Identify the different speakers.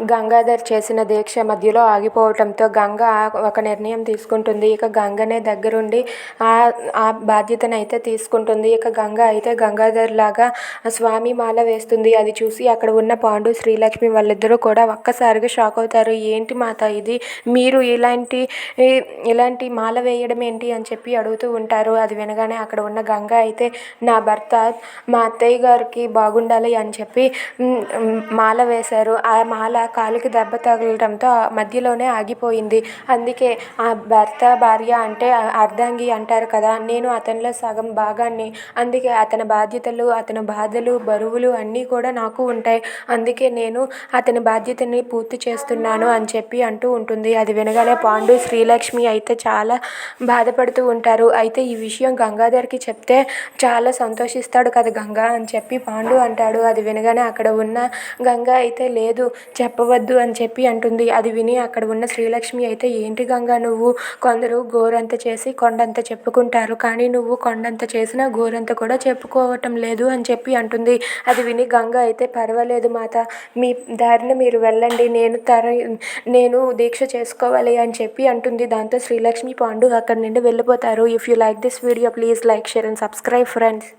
Speaker 1: గంగాధర్ చేసిన దీక్ష మధ్యలో ఆగిపోవటంతో గంగ ఒక నిర్ణయం తీసుకుంటుంది. ఇక గంగనే దగ్గరుండి ఆ ఆ బాధ్యతనైతే తీసుకుంటుంది. ఇక గంగ అయితే గంగాధర్ లాగా స్వామి మాల వేస్తుంది. అది చూసి అక్కడ ఉన్న పాండు శ్రీలక్ష్మి వాళ్ళిద్దరూ కూడా ఒక్కసారిగా షాక్ అవుతారు. ఏంటి మాత ఇది? మీరు ఇలాంటి ఇలాంటి మాల వేయడం ఏంటి? అని చెప్పి అడుగుతూ ఉంటారు. అది వినగానే అక్కడ ఉన్న గంగ అయితే నా భర్త మా అత్తయ్య గారికి బాగుండాలి అని చెప్పి మాల వేశారు. ఆ మాల కాలికి దెబ్బ తగలడంతో మధ్యలోనే ఆగిపోయింది. అందుకే ఆ భర్త భార్య అంటే అర్ధాంగి అంటారు కదా నేను అతనిలో సగం భాగాన్ని అందుకే అతని బాధ్యతలు అతని బాధలు బరువులు అన్నీ కూడా నాకు ఉంటాయి. అందుకే నేను అతని బాధ్యతని పూర్తి చేస్తున్నాను అని చెప్పి అంటూ ఉంటుంది. అది వినగానే పాండు శ్రీలక్ష్మి అయితే చాలా బాధపడుతూ ఉంటారు. అయితే ఈ విషయం గంగాధర్కి చెప్తే చాలా సంతోషిస్తాడు కదా గంగా అని చెప్పి పాండు అంటాడు. అది వినగానే అక్కడ ఉన్న గంగా అయితే లేదు చెప్పవద్దు అని చెప్పి అంటుంది. అది విని అక్కడ ఉన్న శ్రీలక్ష్మి అయితే ఏంటి గంగా నువ్వు? కొందరు గోరంత చేసి కొండంత చెప్పుకుంటారు. కానీ నువ్వు కొండంత చేసినా గోరంత కూడా చెప్పుకోవటం లేదు అని చెప్పి అంటుంది. అది విని గంగ అయితే పర్వాలేదు మాత. మీ దారిన మీరు వెళ్ళండి. నేను తర నేను దీక్ష చేసుకోవాలి అని చెప్పి అంటుంది. దాంతో శ్రీలక్ష్మి పాండు అక్కడి నుండి వెళ్ళిపోతారు. If you like this video please like share and subscribe friends